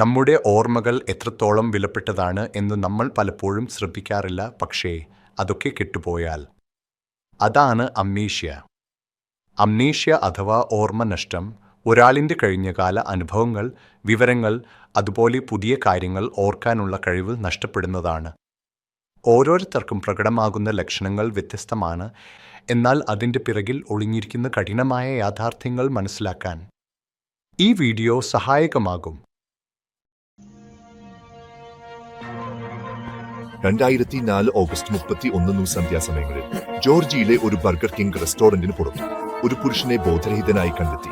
നമ്മുടെ ഓർമ്മകൾ എത്രത്തോളം വിലപ്പെട്ടതാണ് എന്ന് നമ്മൾ പലപ്പോഴും ശ്രദ്ധിക്കാറില്ല പക്ഷേ അതൊക്കെ കെട്ടുപോയാൽ. അതാണ് അമ്നീഷ്യ അമ്നീഷ്യ അഥവാ ഓർമ്മനഷ്ടം ഒരാളിന്റെ കഴിഞ്ഞകാല അനുഭവങ്ങൾ വിവരങ്ങൾ അതുപോലെ പുതിയ കാര്യങ്ങൾ ഓർക്കാനുള്ള കഴിവ് നഷ്ടപ്പെടുന്നതാണ്. ഓരോരുത്തർക്കും പ്രകടമാകുന്ന ലക്ഷണങ്ങൾ വ്യത്യസ്തമാണ് എന്നാൽ അതിന്റെ പിറകിൽ ഒളിഞ്ഞിരിക്കുന്ന കഠിനമായ യാഥാർത്ഥ്യങ്ങൾ മനസ്സിലാക്കാൻ. ഈ വീഡിയോ സഹായകമാകും. രണ്ടായിരത്തി നാല് ഓഗസ്റ്റ് മുപ്പത്തി ഒന്ന് സന്ധ്യാസമയങ്ങളിൽ ജോർജിയയിലെ ഒരു ബർഗർ കിങ് റെസ്റ്റോറന്റിന് പുറത്തു ഒരു പുരുഷനെ ബോധരഹിതനായി കണ്ടെത്തി.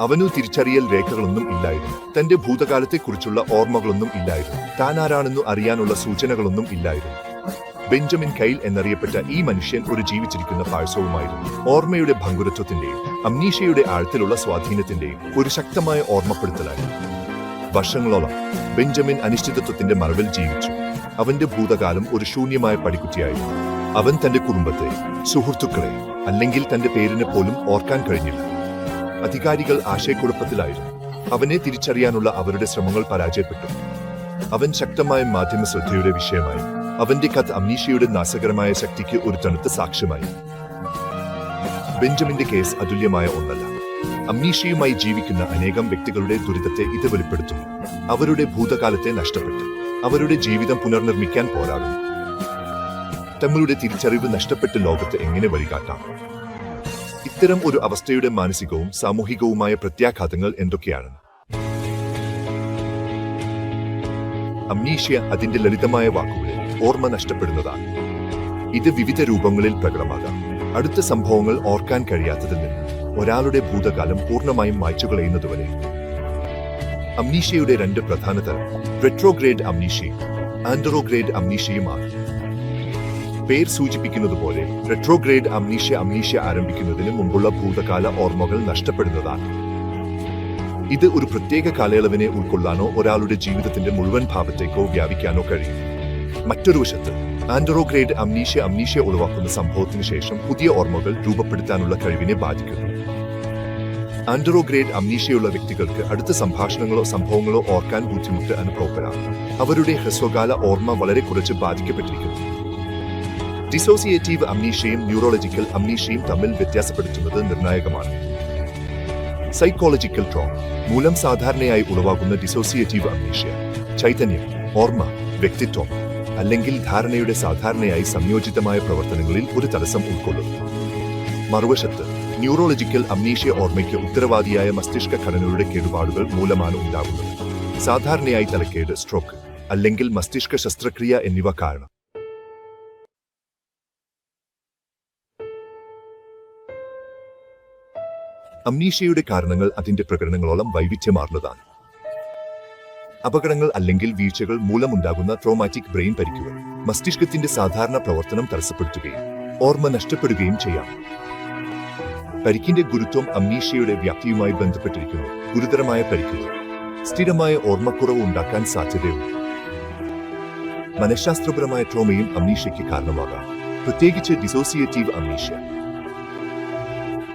അവനു തിരിച്ചറിയൽ രേഖകളൊന്നും ഇല്ലായിരുന്നു. തന്റെ ഭൂതകാലത്തെക്കുറിച്ചുള്ള ഓർമ്മകളൊന്നും ഇല്ലായിരുന്നു. താൻ ആരാണെന്ന് അറിയാനുള്ള സൂചനകളൊന്നും ഇല്ലായിരുന്നു. ബെഞ്ചമിൻ കൈൽ എന്നറിയപ്പെട്ട ഈ മനുഷ്യൻ ഒരു ജീവിച്ചിരിക്കുന്ന പാഴ്സവുമായിരുന്നു. ഓർമ്മയുടെ ഭങ്കുരത്വത്തിന്റെയും അംനീഷയുടെ ആഴത്തിലുള്ള സ്വാധീനത്തിന്റെയും ഒരു ശക്തമായ ഓർമ്മപ്പെടുത്തലായിരുന്നു. വർഷങ്ങളോളം ബെഞ്ചമിൻ അനിശ്ചിതത്വത്തിന്റെ മറവിൽ ജീവിച്ചു. അവന്റെ ഭൂതകാലം ഒരു ശൂന്യമായ പടിക്കുറ്റിയായിരുന്നു. അവൻ തന്റെ കുടുംബത്തെ സുഹൃത്തുക്കളെ അല്ലെങ്കിൽ തന്റെ പേരിനെ പോലും ഓർക്കാൻ കഴിഞ്ഞില്ല. അധികാരികൾ ആശയക്കുഴപ്പത്തിലായിരുന്നു. അവനെ തിരിച്ചറിയാനുള്ള അവരുടെ ശ്രമങ്ങൾ പരാജയപ്പെട്ടു. അവൻ ശക്തമായ മാധ്യമ ശ്രദ്ധയുടെ വിഷയമായി അവന്റെ കത്ത് അമ്നീഷയുടെ നാശകരമായ ശക്തിക്ക് ഒരു തണുത്ത സാക്ഷ്യമായി. ബെഞ്ചമിന്റെ കേസ് അതുല്യമായ ഒന്നല്ല. അമ്നീഷയുമായി ജീവിക്കുന്ന അനേകം വ്യക്തികളുടെ ദുരിതത്തെ ഇത് വെളിപ്പെടുത്തുന്നു. അവരുടെ ഭൂതകാലത്തെ നഷ്ടപ്പെട്ടു. അവരുടെ ജീവിതം പുനർനിർമ്മിക്കാൻ പോരാടുന്നു. തങ്ങളുടെ തിരിച്ചറിവ് നഷ്ടപ്പെട്ട് ലോകത്ത് എങ്ങനെ വഴികാട്ടാം? ഇത്തരം ഒരു അവസ്ഥയുടെ മാനസികവും സാമൂഹികവുമായ പ്രത്യാഘാതങ്ങൾ എന്തൊക്കെയാണ്? അമ്നീഷ്യ അതിന്റെ ലളിതമായ വാക്കുകളിൽ ഓർമ്മ നഷ്ടപ്പെടുന്നതാണ്. ഇത് വിവിധ രൂപങ്ങളിൽ പ്രകടമാകാം. അടുത്ത സംഭവങ്ങൾ ഓർക്കാൻ കഴിയാത്തതിൽ നിന്ന് ഒരാളുടെ ഭൂതകാലം പൂർണമായും മായ്ച്ചു കളയുന്നതുവരെ അംനീഷയുടെ രണ്ട് പ്രധാന തരം റെട്രോഗ്രേഡ് അംനീഷയും ആൻഡറോഗ്രേഡ് അംനീഷയുമാണ് പേർ സൂചിപ്പിക്കുന്നത് പോലെ റെട്രോഗ്രേഡ് അംനീഷ അംനീഷ ആരംഭിക്കുന്നതിന് മുമ്പുള്ള ഭൂതകാല ഓർമ്മകൾ നഷ്ടപ്പെടുന്നതാണ്. ഇത് ഒരു പ്രത്യേക കാലയളവിനെ ഉൾക്കൊള്ളാനോ ഒരാളുടെ ജീവിതത്തിന്റെ മുഴുവൻ ഭാവത്തേക്കോ വ്യാപിക്കാനോ കഴിയും. മറ്റൊരു വശത്ത് ആൻഡറോഗ്രേഡ് അംനീഷ അംനീഷ ഒഴിവാക്കുന്ന സംഭവത്തിന് ശേഷം പുതിയ ഓർമ്മകൾ രൂപപ്പെടുത്താനുള്ള കഴിവിനെ ബാധിക്കുന്നു. ആൻഡറോഗ്രേഡ് അമ്നീഷയുള്ള വ്യക്തികൾക്ക് അടുത്ത സംഭാഷണങ്ങളോ സംഭവങ്ങളോ ഓർക്കാൻ ബുദ്ധിമുട്ട് അനുഭവപ്പെടാം. അവരുടെ ഹ്രസ്വകാല ഓർമ്മ വളരെ കുറച്ച് ബാധിക്കപ്പെട്ടിരിക്കുന്നു. ഡിസോസിയേറ്റീവ് അമ്നീഷയും ന്യൂറോളജിക്കൽ അമ്നീഷയും തമ്മിൽ വ്യത്യാസപ്പെടുത്തുന്നത് നിർണായകമാണ്. സൈക്കോളജിക്കൽ ട്രോം മൂലം സാധാരണയായി ഉളവാകുന്ന ഡിസോസിയേറ്റീവ് അമ്നീഷ്യ ചൈതന്യം ഓർമ്മ വ്യക്തിത്വം അല്ലെങ്കിൽ ധാരണയുടെ സാധാരണയായി സംയോജിതമായ പ്രവർത്തനങ്ങളിൽ ഒരു തടസ്സം ഉൾക്കൊള്ളുന്നു. മറുവശത്ത് ന്യൂറോളജിക്കൽ അമ്നീഷ്യ ഓർമ്മയ്ക്ക് ഉത്തരവാദിയായ മസ്തിഷ്ക ഘടനയുടെ കേടുപാടുകൾ മൂലമാണ് ഉണ്ടാകുന്നത്. സാധാരണയായി തലക്കേട് സ്ട്രോക്ക് അല്ലെങ്കിൽ മസ്തിഷ്ക ശസ്ത്രക്രിയ എന്നിവ കാരണം. അമ്നീഷ്യയുടെ കാരണങ്ങൾ അതിന്റെ പ്രകടനങ്ങളോളം വൈവിധ്യമാർന്നതാണ്. അപകടങ്ങൾ അല്ലെങ്കിൽ വീഴ്ചകൾ മൂലമുണ്ടാകുന്ന ട്രോമാറ്റിക് ബ്രെയിൻ പരിക്കുകൾ മസ്തിഷ്കത്തിന്റെ സാധാരണ പ്രവർത്തനം തടസ്സപ്പെടുത്തുകയും ഓർമ്മ നഷ്ടപ്പെടുകയും ചെയ്യാം. പരിക്കിന്റെ ഗുരുത്വം അമ്നീഷ്യയുടെ വ്യാപ്തിയുമായി ബന്ധപ്പെട്ടിരിക്കുന്നു. ഗുരുതരമായ പരിക്കുകൾ. സ്ഥിരമായ ഓർമ്മക്കുറവ് ഉണ്ടാക്കാൻ സാധ്യതയുണ്ട്. മനഃശാസ്ത്രപരമായ ട്രോമയും അമ്നീഷ്യയ്ക്ക് കാരണമാകാം. പ്രത്യേകിച്ച് ഡിസോസിയേറ്റീവ് അമ്നീഷ്യ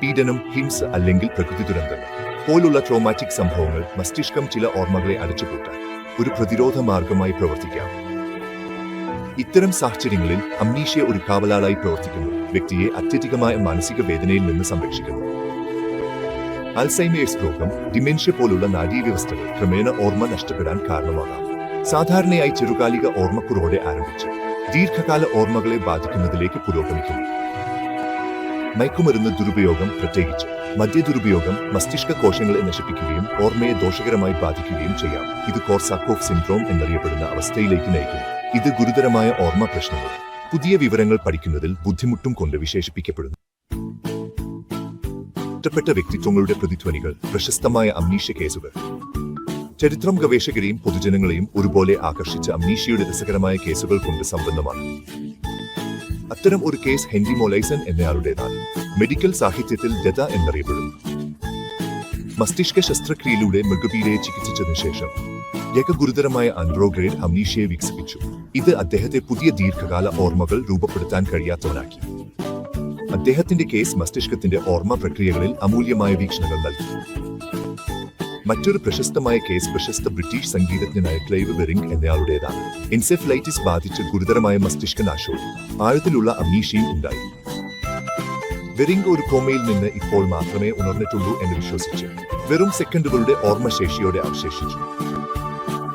പീഡനം ഹിംസ അല്ലെങ്കിൽ പ്രകൃതി ദുരന്തങ്ങൾ. പോലുള്ള ട്രോമാറ്റിക് സംഭവങ്ങൾ മസ്തിഷ്കം ചില ഓർമ്മകളെ അടച്ചുപൂട്ടാൻ ഒരു പ്രതിരോധ മാർഗമായി പ്രവർത്തിക്കാം. ഇത്തരം സാഹചര്യങ്ങളിൽ അമ്നീഷ്യ ഒരു കാവലാളായി പ്രവർത്തിക്കുന്നു. വ്യക്തിയെ അത്യധികമായ മാനസിക വേദനയിൽ നിന്ന് സംരക്ഷിക്കുന്നു. അൽസൈമേഴ്സ് രോഗം ഡിമെൻഷ്യ പോലുള്ള നാഡീവ്യവസ്ഥകൾ ക്രമേണ ഓർമ്മ നഷ്ടപ്പെടാൻ കാരണമാകാം. സാധാരണയായി ചെറുകാലിക ഓർമ്മക്കുറവോടെ ആരംഭിച്ച് ദീർഘകാല ഓർമ്മകളെ ബാധിക്കുന്നതിലേക്ക് പുരോഗമിക്കുന്നു. മയക്കുമരുന്ന് ദുരുപയോഗം പ്രത്യേകിച്ച് മദ്യ ദുരുപയോഗം മസ്തിഷ്ക കോശങ്ങളെ നശിപ്പിക്കുകയും ഓർമ്മയെ ദോഷകരമായി ബാധിക്കുകയും ചെയ്യാം. ഇത് കോർസാക്കോഫ് സിൻഡ്രോം എന്നറിയപ്പെടുന്ന അവസ്ഥയിലേക്ക് നയിക്കുന്നു. ഇത് ഗുരുതരമായ ഓർമ്മ പ്രശ്നങ്ങൾ പുതിയ വിവരങ്ങൾ പഠിക്കുന്നതിൽ ബുദ്ധിമുട്ടും കൊണ്ട് വിശേഷിപ്പിക്കപ്പെടുന്നു. ഒറ്റപ്പെട്ട വ്യക്തിത്വങ്ങളുടെ പ്രതിധ്വനികൾ പ്രശസ്തമായ അമ്നീഷ്യ കേസുകൾ. ചരിത്രം ഗവേഷകരെയും പൊതുജനങ്ങളെയും ഒരുപോലെ ആകർഷിച്ച അമ്നീഷ്യയുടെ രസകരമായ കേസുകൾ കൊണ്ട് സമ്പന്നമാണ് അത്തരം ഒരു കേസ് ഹെൻറി മൊലൈസൺ എന്നയാളുടേതാണ്. മെഡിക്കൽ സാഹിത്യത്തിൽ ഗത എന്നറിയപ്പെടുന്നു. മസ്തിഷ്ക ശസ്ത്രക്രിയയിലൂടെ മൃഗപീരയെ ചികിത്സിച്ചതിനു ശേഷം യക ഗുരുതരമായ അൻഡ്രോഗ്രേഡ് അമ്നീഷ്യയെ വികസിപ്പിച്ചു. ഇത് അദ്ദേഹത്തെ പുതിയ ദീർഘകാല ഓർമ്മകൾ രൂപപ്പെടുത്താൻ കഴിയാത്തവനാക്കി. അദ്ദേഹത്തിന്റെ കേസ് മസ്തിഷ്കത്തിന്റെ ഓർമ്മ പ്രക്രിയകളിൽ അമൂല്യമായ വീക്ഷണങ്ങൾ നൽകി. മറ്റൊരു പ്രശസ്തമായ കേസ് പ്രശസ്ത ബ്രിട്ടീഷ് സംഗീതജ്ഞനായ ക്ലൈവ് ബെറിംഗ് എന്നയാളുടേതാണ്. എൻസെഫ്ലൈറ്റിസ് ബാധിച്ച് ഗുരുതരമായ മസ്തിഷ്ക നാശവും ആഴത്തിലുള്ള അമീഷയും ഉണ്ടായി. വെറിംഗ് ഒരു കോമയിൽ നിന്ന് ഇപ്പോൾ മാത്രമേ ഉണർന്നിട്ടുള്ളൂ എന്ന് വിശ്വസിച്ച് വെറും സെക്കൻഡുകളുടെ ഓർമ്മശേഷിയോടെ അവശേഷിച്ചു.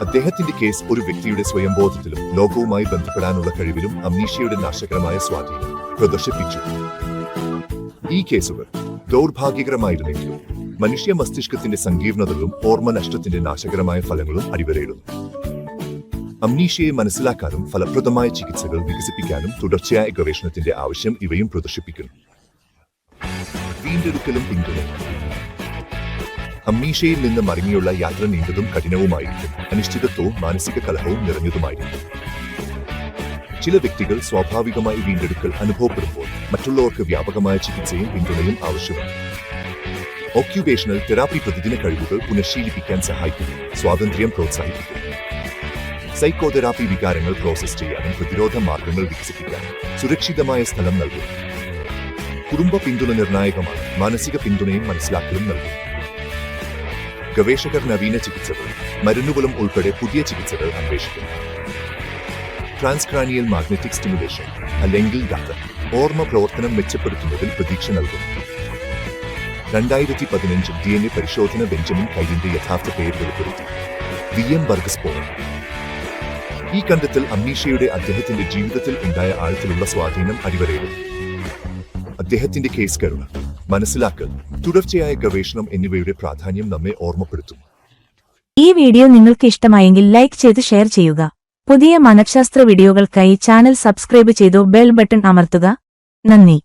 അദ്ദേഹത്തിന്റെ കേസ് ഒരു വ്യക്തിയുടെ സ്വയംബോധത്തിലും ലോകവുമായി ബന്ധപ്പെടാനുള്ള കഴിവിലും അമ്നീഷയുടെ നാശകരമായ സ്വാധീനം പ്രദർശിപ്പിച്ചു. ഈ കേസുകൾ ദൗർഭാഗ്യകരമായിരുന്നെങ്കിലും മനുഷ്യ മസ്തിഷ്കത്തിന്റെ സങ്കീർണതകളും ഓർമ്മ നഷ്ടത്തിന്റെ നാശകരമായ ഫലങ്ങളും അടിവരയിടുന്നു. അമ്നീഷ്യയെ മനസ്സിലാക്കാനും ഫലപ്രദമായ ചികിത്സകൾ വികസിപ്പിക്കാനും തുടർച്ചയായ ഗവേഷണത്തിന്റെ ആവശ്യം ഇവയും പ്രദർശിപ്പിക്കുന്നു. വീണ്ടെടുക്കലും പിന്തുണയും അമ്നീഷയിൽ നിന്ന് മടങ്ങിയുള്ള യാത്ര നീണ്ടതും കഠിനവുമായിരിക്കും. അനിശ്ചിതത്വവും മാനസിക കലഹവും നിറഞ്ഞതുമായിരിക്കും. ചില വ്യക്തികൾ സ്വാഭാവികമായി വീണ്ടെടുക്കൽ അനുഭവപ്പെടുമ്പോൾ മറ്റുള്ളവർക്ക് വ്യാപകമായ ചികിത്സയും പിന്തുണയും ആവശ്യമാണ്. ഓക്യുപേഷണൽ തെറാപ്പി പ്രതിദിന കഴിവുകൾ പുനഃശീലിപ്പിക്കാൻ സഹായിക്കുന്നു സ്വാതന്ത്ര്യം പ്രോത്സാഹിപ്പിക്കുന്നു. സൈക്കോതെറാപ്പി വികാരങ്ങൾ പ്രോസസ് ചെയ്യാനും പ്രതിരോധ മാർഗങ്ങൾ വികസിപ്പിക്കാനും സുരക്ഷിതമായ സ്ഥലം നൽകുന്നു. കുടുംബ പിന്തുണ നിർണായകമാണ് മാനസിക പിന്തുണയും മനസ്സിലാക്കലും നൽകുന്നു. ഗവേഷകർ നവീന ചികിത്സകൾ മരുന്നുകളും ഉൾപ്പെടെ പുതിയ ചികിത്സകൾ അന്വേഷിക്കുന്നു. ട്രാൻസ്ക്രാനിയൽ മാഗ്നറ്റിക് സ്റ്റിമുലേഷൻ അല്ലെങ്കിൽ ഡാറ്റ ഓർമ്മ പ്രവർത്തനം മെച്ചപ്പെടുത്തുന്നതിൽ പ്രതീക്ഷ നൽകുന്നു. രണ്ടായിരത്തി പതിനഞ്ചിൽ ഡി എൻ എ പരിശോധന ബെഞ്ചമിൻ കൈലിന്റെ യഥാർത്ഥ പേര് വെളിപ്പെടുത്തി. വി എം ബർഗസ്പോൺ ഈ കണ്ടെത്തൽ അമ്മീഷയുടെ അദ്ദേഹത്തിന്റെ ജീവിതത്തിൽ ഉണ്ടായ ആഴത്തിലുള്ള സ്വാധീനം അടിവരയിടുന്നു. അദ്ദേഹത്തിന്റെ കേസ് കരുണ. മനസ്സിലാക്കൽ തുടർച്ചയായ ഗവേഷണം എന്നിവയുടെ പ്രാധാന്യം നമ്മെ ഓർമ്മപ്പെടുത്തും ഈ വീഡിയോ നിങ്ങൾക്ക് ഇഷ്ടമായെങ്കിൽ ലൈക്ക് ചെയ്ത് ഷെയർ ചെയ്യുക. പുതിയ മനഃശാസ്ത്ര വീഡിയോകൾക്കായി ചാനൽ സബ്സ്ക്രൈബ് ചെയ്തു ബെൽ ബട്ടൺ അമർത്തുക. നന്ദി.